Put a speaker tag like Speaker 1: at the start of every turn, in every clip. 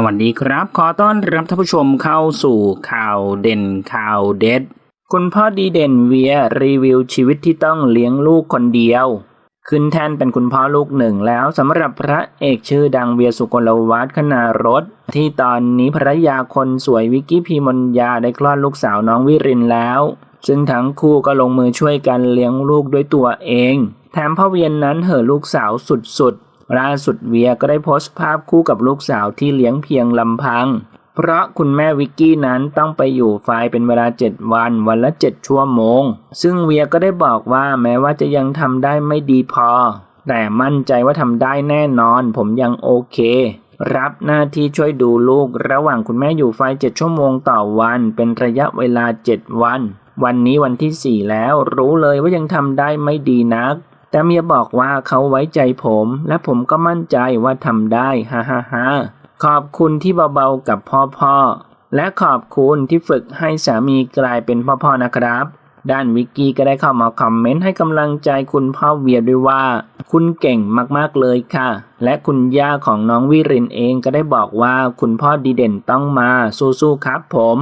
Speaker 1: สวัสดีครับ ขอต้อนรับท่านผู้ชมเข้าสู่ข่าวเด่นข่าวเด็ด คุณพ่อดีเด่นเวียรีวิวชีวิตที่ต้องเลี้ยงลูกคนเดียว ขึ้นแทนเป็นคุณพ่อลูกหนึ่งแล้วสำหรับพระเอกชื่อดังเวียสุกลวัฒน์คณารถ ที่ตอนนี้ภรรยาคนสวยวิกกี้พีมนยาได้คลอดลูกสาวน้องวิรินแล้ว ซึ่งทั้งคู่ก็ลงมือช่วยกันเลี้ยงลูกด้วยตัวเอง แถมพ่อเวียนนั้นเห่อลูกสาวสุดๆ ล่าสุดเวียก็ได้โพสต์ภาพคู่กับลูกสาวที่เลี้ยงเพียงลำพัง เพราะคุณแม่วิกกี้นั้นต้องไปอยู่ไฟเป็นเวลา 7 วัน วันละ 7 ชั่วโมง ซึ่งเวียก็ได้บอกว่าแม้ว่าจะยังทำได้ไม่ดีพอ แต่มั่นใจว่าทำได้แน่นอน ผมยังโอเค รับหน้าที่ช่วยดูลูกระหว่างคุณแม่อยู่ไฟ 7 ชั่วโมงต่อวัน เป็นระยะเวลา 7 วัน วันนี้วันที่ 4 แล้วรู้เลยว่ายังทำได้ไม่ดีนัก แต่เมียบอกว่าเขาไว้ใจผม และผมก็มั่นใจว่าทำได้ฮ่าฮ่าฮ่าขอบคุณที่เบาๆกับพ่อพ่อ และขอบคุณที่ฝึกให้สามีกลายเป็นพ่อพ่อนะครับ ด้านวิกกี้ก็ได้เข้ามาคอมเมนต์ให้กำลังใจคุณพ่อเวียด้วยว่า คุณเก่งมากๆเลยค่ะ และคุณย่าของน้องวิรินเองก็ได้บอกว่าคุณพ่อดีเด่นต้องมาสู้ๆครับผม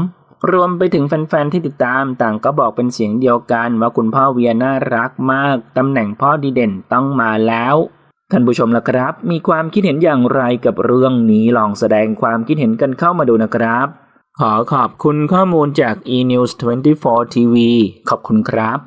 Speaker 1: รวมไปถึงแฟนๆที่ติดตามต่างก็บอกเป็นเสียงเดียวกัน ว่าคุณพ่อเวียน่ารักมาก ตำแหน่งพ่อดีเด่นต้องมาแล้ว ท่านผู้ชมล่ะครับ มีความคิดเห็นอย่างไรกับเรื่องนี้ลองแสดงความคิดเห็นกันเข้ามาดูนะครับ ขอขอบคุณข้อมูลจาก eNews 24 TV ขอบคุณครับ